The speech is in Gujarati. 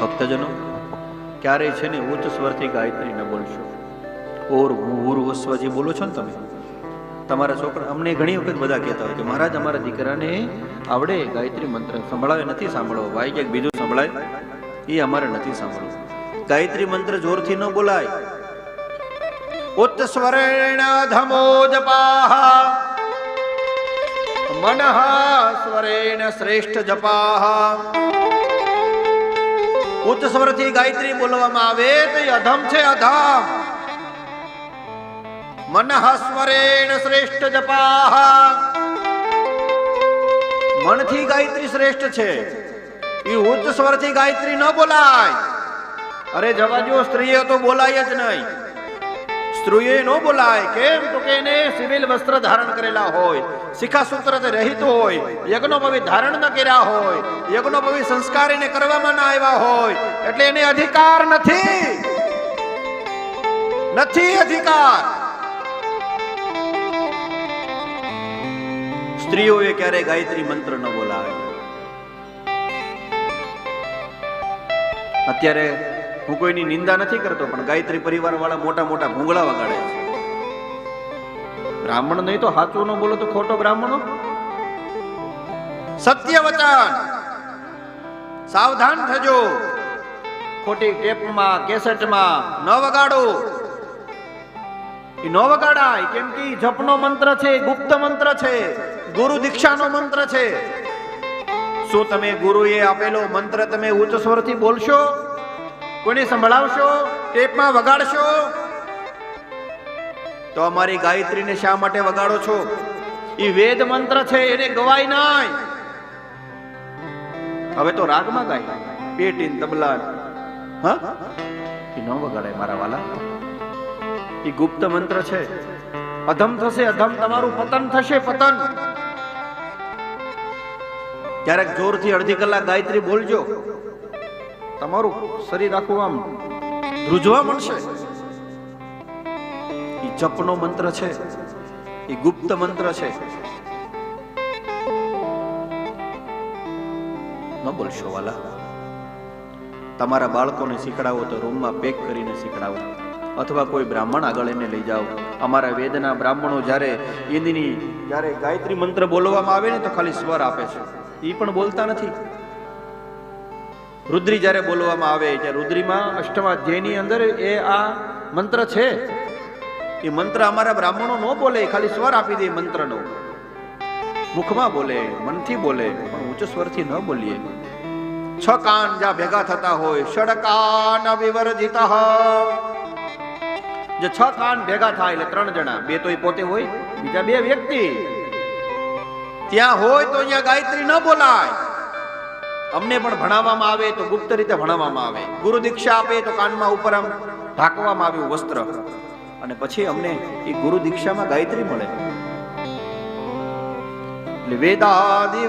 ભક્તજનો, ક્યારેય છે ને ઉચ્ચ સ્વરથી ગાયત્રી ન બોલશો. ઓર ભૂર વસ્વજી બોલો છો ને તમે? તમારા છોકરા, અમને ઘણી વખત બધા કહેતા હોય કે મહારાજ, અમારા દીકરાને આવડે ગાયત્રી મંત્ર સંભળાવે, નથી સાંભળવો. ભાઈ ક્યાંક બીજું સંભળાય? એ અમારે નથી સાંભળવું. ગાયત્રી મંત્ર જોરથી ન બોલાય. ઉચ્ચ સ્વરેણ ધમો જપાહ મનઃ સ્વરેણ શ્રેષ્ઠ જપાહ. ઉચ્ચ સ્વરથી ગાયત્રી બોલવામાં આવે તો અધમ છે અધમ. મનઃ સ્વરેણ શ્રેષ્ઠ જપાહ. મનથી ગાયત્રી શ્રેષ્ઠ છે. એ ઉચ્ચ સ્વરથી ગાયત્રી ન બોલાય. અરે જવા જો સ્ત્રીઓ તો બોલાય જ નહીં. સ્ત્રીએ ન બોલાય. કેમ? તો કે એને સિવિલ વસ્ત્ર ધારણ કરેલા હોય, શિખા સૂત્ર રહિત હોય યજ્ઞોપવી ધારણ ન કર્યા હોય યજ્ઞોપવી સંસ્કાર એને કરવામાં ના આવ્યા હોય, એટલે એને અધિકાર નથી. નથી અધિકાર. સ્ત્રીઓએ ક્યારે ગાયત્રી મંત્ર ન બોલાય અત્યારે હું કોઈની નિંદા નથી કરતો, પણ ગાયત્રી પરિવાર વાળા મોટા મોટા ભૂંગળા વગાડે છે. બ્રાહ્મણ નહીં તો સાચું ન બોલો તો ખોટો બ્રાહ્મણો? સત્ય વચન સાવધાન થજો. ખોટી ટેપમાં કેસેટમાં ન વગાડો. ન વગાડાય, કેમ કે જપનો મંત્ર છે ગુપ્ત મંત્ર છે, ગુરુ દીક્ષાનો મંત્ર છે. શું તમે ગુરુએ આપેલો મંત્ર તમે ઉચ્ચ સ્વરથી બોલશો? કોઈને સંભળાવશો? ટેપમાં વગાડશો? તો અમારી ગાયત્રીને શા માટે વગાડો છો? એ વેદ મંત્ર છે એને ગવાય નહીં હવે તો રાગમાં ગાય. પેટીન તબલા. હા? એ ન વગાડાય મારા વાલા. એ ગુપ્ત મંત્ર છે. અધમ થશે અધમ. તમારું પતન થશે પતન. ક્યારેક જોરથી અડધી કલાક ગાયત્રી બોલજો. તમારું શરીર આખું આમ ધ્રુજવા મળશે એ જપનો મંત્ર છે. એ ગુપ્ત મંત્ર છે. ન બોલશો વાલા. તમારા બાળકોને શીખડાવો તો રૂમમાં પેક કરીને શીખડાવો. અથવા કોઈ બ્રાહ્મણ આગળ એને લઈ જાઓ. અમારા વેદના બ્રાહ્મણો જ્યારે ઈંદની, જ્યારે ગાયત્રી મંત્ર બોલવામાં આવે ને તો ખાલી સ્વર આપે છે. એ પણ બોલતા નથી. રુદ્રી જ્યારે બોલવામાં આવે ત્યારે રુદ્રીમાં અષ્ટમાધ્યાયની અંદર એ આ મંત્ર છે. એ મંત્ર અમારા બ્રાહ્મણો ન બોલે, ખાલી સ્વર આપી દે મંત્રનો. મુખમાં બોલે, મનથી બોલે, પણ ઉચ્ચ સ્વરથી ન બોલીએ. છ કાન જ્યાં ભેગા થતા હોય, ષડકાન વિવર્જિત. જે છ કાન ભેગા થાય એટલે ત્રણ જણા, બે તો એ પોતે હોય, બીજા બે વ્યક્તિ. ત્યાં હોય તો અહીંયા ગાયત્રી ન બોલાય. અમને પણ ભણાવવામાં આવે તો ગુપ્ત રીતે ભણાવવામાં આવે. ગુરુ દીક્ષા આપે તો કાનમાં ઉપર આમ ઢાંકવામાં આવ્યું વસ્ત્ર. અને પછી અમને એ ગુરુ દીક્ષામાં ગાયત્રી મળે. વેદાદિ